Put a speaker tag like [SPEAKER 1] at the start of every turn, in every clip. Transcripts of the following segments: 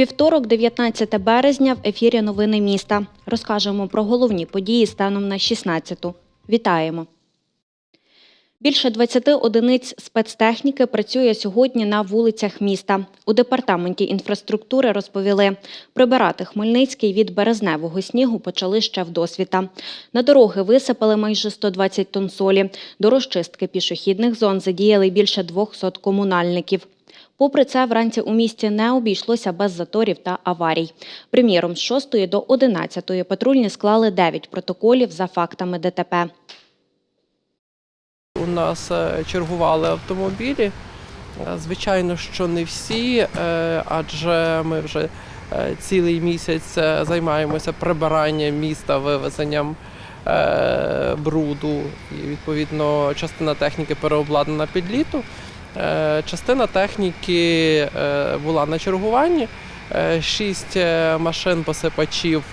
[SPEAKER 1] Вівторок, 19 березня, в ефірі Новини міста. Розкажемо про головні події станом на 16-ту. Вітаємо! Більше 20 одиниць спецтехніки працює сьогодні на вулицях міста. У департаменті інфраструктури розповіли, прибирати Хмельницький від березневого снігу почали ще вдосвіта. На дороги висипали майже 120 тонн солі. До розчистки пішохідних зон задіяли більше 200 комунальників. Попри це, вранці у місті не обійшлося без заторів та аварій. Приміром, з 6 до 11 патрульні склали 9 протоколів за фактами ДТП.
[SPEAKER 2] Нас е, чергували автомобілі. Е, Звичайно, що не всі, е, адже ми вже цілий місяць займаємося прибиранням міста, вивезенням бруду. І відповідно частина техніки переобладнана під літо. Частина техніки була на чергуванні. Шість машин посипачів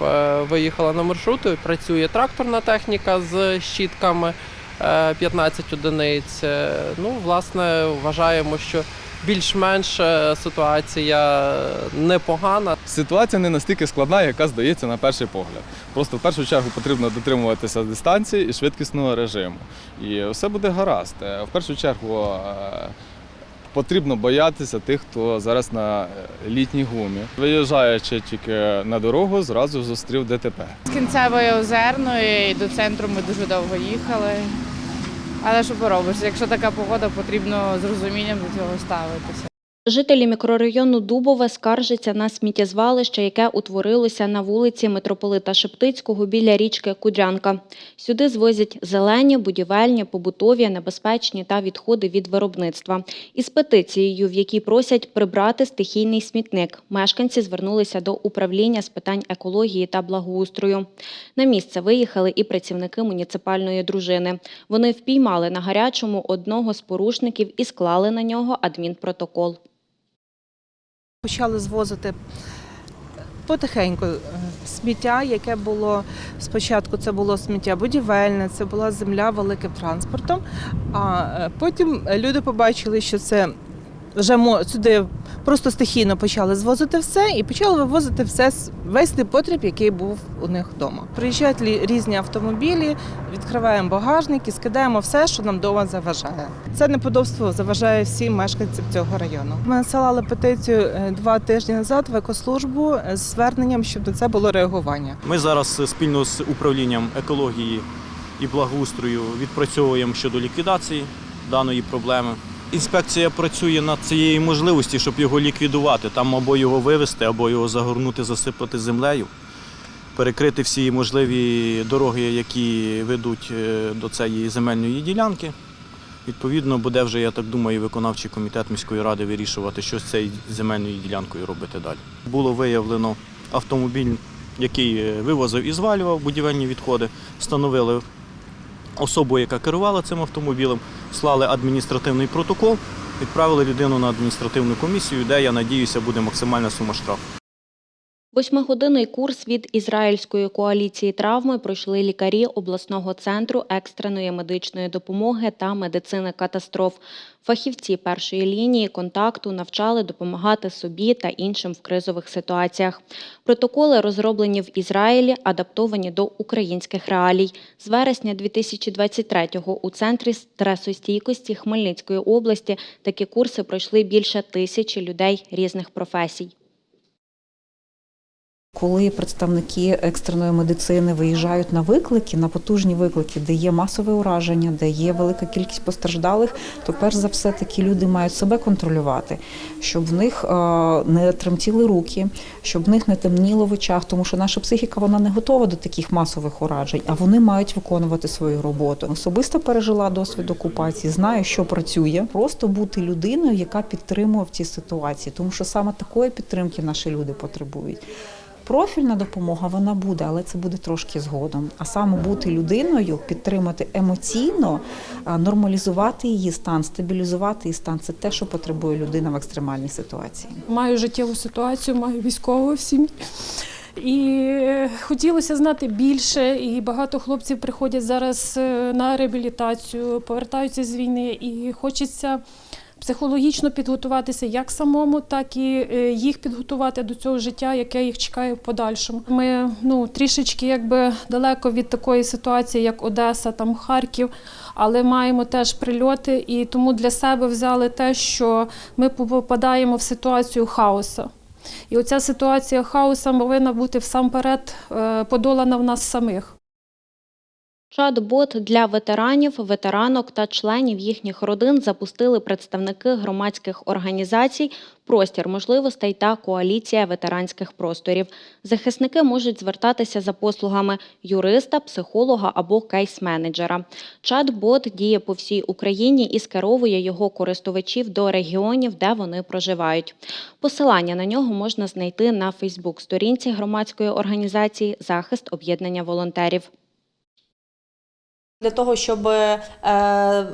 [SPEAKER 2] виїхала на маршрути. Працює тракторна техніка з щітками. Е, 15 одиниць. Е, Ну, власне, вважаємо, що більш-менш е, ситуація непогана.
[SPEAKER 3] Ситуація не настільки складна, яка здається на перший погляд. Просто в першу чергу потрібно дотримуватися дистанції і швидкісного режиму. І все буде гаразд. Е, В першу чергу е, потрібно боятися тих, хто зараз на е, літній гумі. Виїжджаючи тільки на дорогу, зразу зустрів ДТП.
[SPEAKER 4] З кінцевої озерної до центру ми дуже довго їхали. Але що поробиш, якщо така погода, потрібно з розумінням до цього ставитися.
[SPEAKER 1] Жителі мікрорайону Дубове скаржаться на сміттєзвалище, яке утворилося на вулиці митрополита Шептицького біля річки Кудрянка. Сюди звозять зелені, будівельні, побутові, небезпечні та відходи від виробництва. Із петицією, в якій просять прибрати стихійний смітник, мешканці звернулися до управління з питань екології та благоустрою. На місце виїхали і працівники муніципальної дружини. Вони впіймали на гарячому одного з порушників і склали на нього адмінпротокол.
[SPEAKER 5] Почали звозити потихеньку е, сміття, яке було спочатку це було сміття будівельне, це була земля великим транспортом. А е, потім люди побачили, що це вже сюди просто стихійно почали звозити все і почали вивозити все весь непотріб, який був у них вдома. Приїжджають різні автомобілі, відкриваємо багажник і скидаємо все, що нам вдома заважає. Це неподобство заважає всім мешканцям цього району. Ми надсилали петицію е, два тижні назад в екослужбу з зверненням, щоб на це було реагування.
[SPEAKER 6] Ми зараз е, спільно з управлінням екології і благоустрою відпрацьовуємо щодо ліквідації даної проблеми. Інспекція працює над цією можливості, щоб його ліквідувати. Там або його вивезти, або його загорнути, засипати землею, перекрити всі можливі дороги, які ведуть е, до цієї земельної ділянки. Відповідно, буде вже, я так думаю, виконавчий комітет міської ради вирішувати, що з цією земельною ділянкою робити далі. Було виявлено автомобіль який е, вивозив і звалював будівельні відходи, встановили особу, яка керувала цим автомобілем, слали адміністративний протокол, відправили людину на адміністративну комісію, де, я надіюся, буде максимальна сума штрафу.
[SPEAKER 1] Восьмигодинний курс від Ізраїльської коаліції травми пройшли лікарі обласного центру екстреної медичної допомоги та медицини катастроф. Фахівці першої лінії контакту навчали допомагати собі та іншим в кризових ситуаціях. Протоколи розроблені в Ізраїлі, адаптовані до українських реалій. З вересня 2023-го у центрі стресостійкості Хмельницької області такі курси пройшли більше тисячі людей різних професій.
[SPEAKER 7] Коли представники екстреної медицини виїжджають на виклики, на потужні виклики, де є масове ураження, де є велика кількість постраждалих, то перш за все такі люди мають себе контролювати, щоб в них не тремтіли руки, щоб в них не темніло в очах, тому що наша психіка вона не готова до таких масових уражень, а вони мають виконувати свою роботу. Особисто пережила досвід окупації, знаю, що працює. Просто бути людиною, яка підтримує в цій ситуації, тому що саме такої підтримки наші люди потребують. Профільна допомога вона буде, але це буде трошки згодом. А саме бути людиною, підтримати емоційно, нормалізувати її стан, стабілізувати її стан це те, що потребує людина в екстремальній ситуації.
[SPEAKER 8] Маю життєву ситуацію, маю військового в сім'ї. І хотілося знати більше, і багато хлопців приходять зараз е, на реабілітацію, повертаються з війни, і хочеться психологічно підготуватися як самому, так і е, їх підготувати до цього життя, яке їх чекає в подальшому. Ми ну трішечки якби далеко від такої ситуації, як Одеса, там Харків, але маємо теж прильоти, і тому для себе взяли те, що ми попадаємо в ситуацію хаосу. І оця ситуація хаосу повинна бути всамперед е, подолана в нас самих.
[SPEAKER 1] Чат-бот для ветеранів, ветеранок та членів їхніх родин запустили представники громадських організацій Простір можливостей та коаліція ветеранських просторів. Захисники можуть звертатися за послугами юриста, психолога або кейс-менеджера. Чат-бот діє по всій Україні і скеровує його користувачів до регіонів, де вони проживають. Посилання на нього можна знайти на Фейсбук-сторінці громадської організації Захист об'єднання волонтерів.
[SPEAKER 9] Для того щоб е,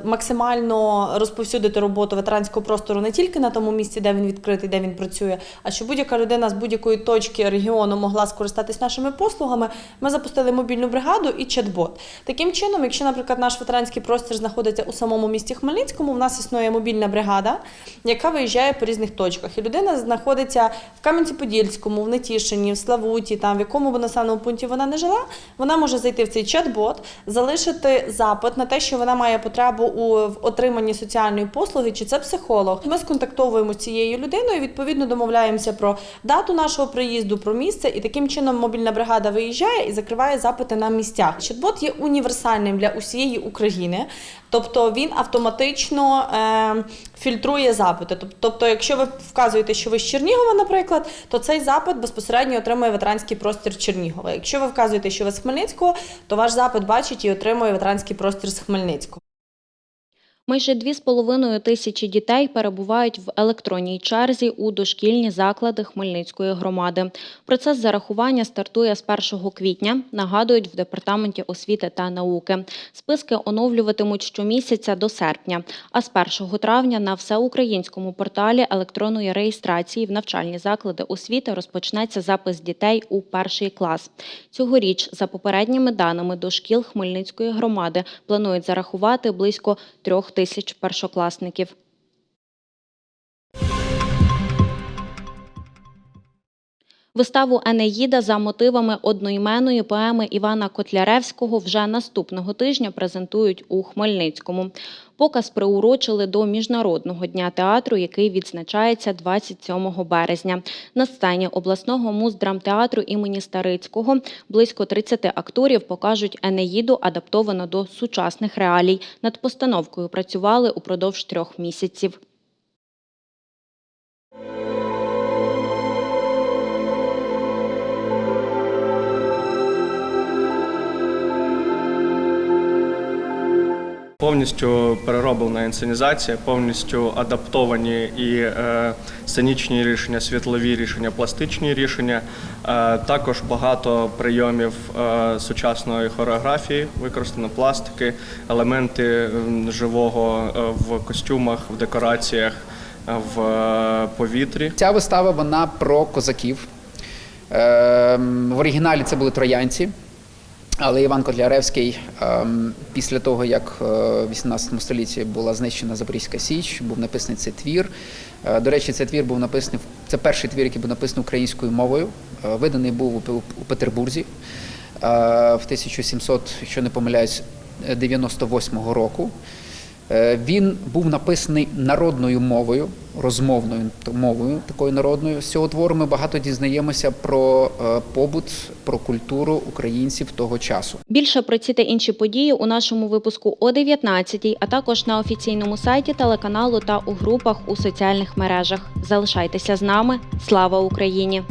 [SPEAKER 9] максимально розповсюдити роботу ветеранського простору не тільки на тому місці, де він відкритий, де він працює, а щоб будь-яка людина з будь-якої точки регіону могла скористатись нашими послугами, ми запустили мобільну бригаду і чат-бот. Таким чином, якщо, наприклад, наш ветеранський простір знаходиться у самому місті Хмельницькому, в нас існує мобільна бригада, яка виїжджає по різних точках. І людина знаходиться в Кам'янці-Подільському, в Нетішині, в Славуті, там в якому б населеному пункті вона не жила, вона може зайти в цей чат-бот, залишити запит на те, що вона має потребу у в отриманні соціальної послуги, чи це психолог. Ми сконтактовуємо з цією людиною, відповідно домовляємося про дату нашого приїзду, про місце, і таким чином мобільна бригада виїжджає і закриває запити на місцях. Чат-бот є універсальним для усієї України, тобто він автоматично е, фільтрує запити. Тобто, якщо ви вказуєте, що ви з Чернігова, наприклад, то цей запит безпосередньо отримує ветеранський простір Чернігова. Якщо ви вказуєте, що ви з Хмельницького, то ваш запит бачить і отримує ветеранський простір з Хмельницького.
[SPEAKER 1] Майже 2,5 тисячі дітей перебувають в електронній черзі у дошкільні заклади Хмельницької громади. Процес зарахування стартує з 1 квітня, нагадують в Департаменті освіти та науки. Списки оновлюватимуть щомісяця до серпня, а з 1 травня на всеукраїнському порталі електронної реєстрації в навчальні заклади освіти розпочнеться запис дітей у перший клас. Цьогоріч, за попередніми даними до шкіл Хмельницької громади, планують зарахувати близько трьох тисяч першокласників. Виставу Енеїда за мотивами одноіменної поеми Івана Котляревського вже наступного тижня презентують у Хмельницькому. Показ приурочили до Міжнародного дня театру, який відзначається 27 березня. На сцені обласного муздрамтеатру імені Старицького близько 30 акторів покажуть Енеїду, адаптовано до сучасних реалій. Над постановкою працювали упродовж трьох місяців.
[SPEAKER 10] Повністю перероблена інсценізація, повністю адаптовані і е, сценічні рішення, світлові рішення, пластичні рішення. Е, також багато прийомів е, сучасної хореографії, використано пластики, елементи живого в костюмах, в декораціях, в повітрі.
[SPEAKER 11] Ця вистава вона про козаків. Ем, В оригіналі це були троянці, але Іван Котляревський ем, після того, як е, в 18 столітті була знищена Запорізька Січ, був написаний цей твір. Е, До речі, цей твір був написаний це перший твір, який був написаний українською мовою. Е, Виданий був у Пе- у Петербурзі в 1700, якщо не помиляюсь, 98 року. Е, Він був написаний народною мовою, розмовною мовою такою народною. З цього твору ми багато дізнаємося про е, побут, про культуру українців того часу.
[SPEAKER 1] Більше про ці та інші події у нашому випуску о 19 а також на офіційному сайті телеканалу та у групах у соціальних мережах. Залишайтеся з нами. Слава Україні!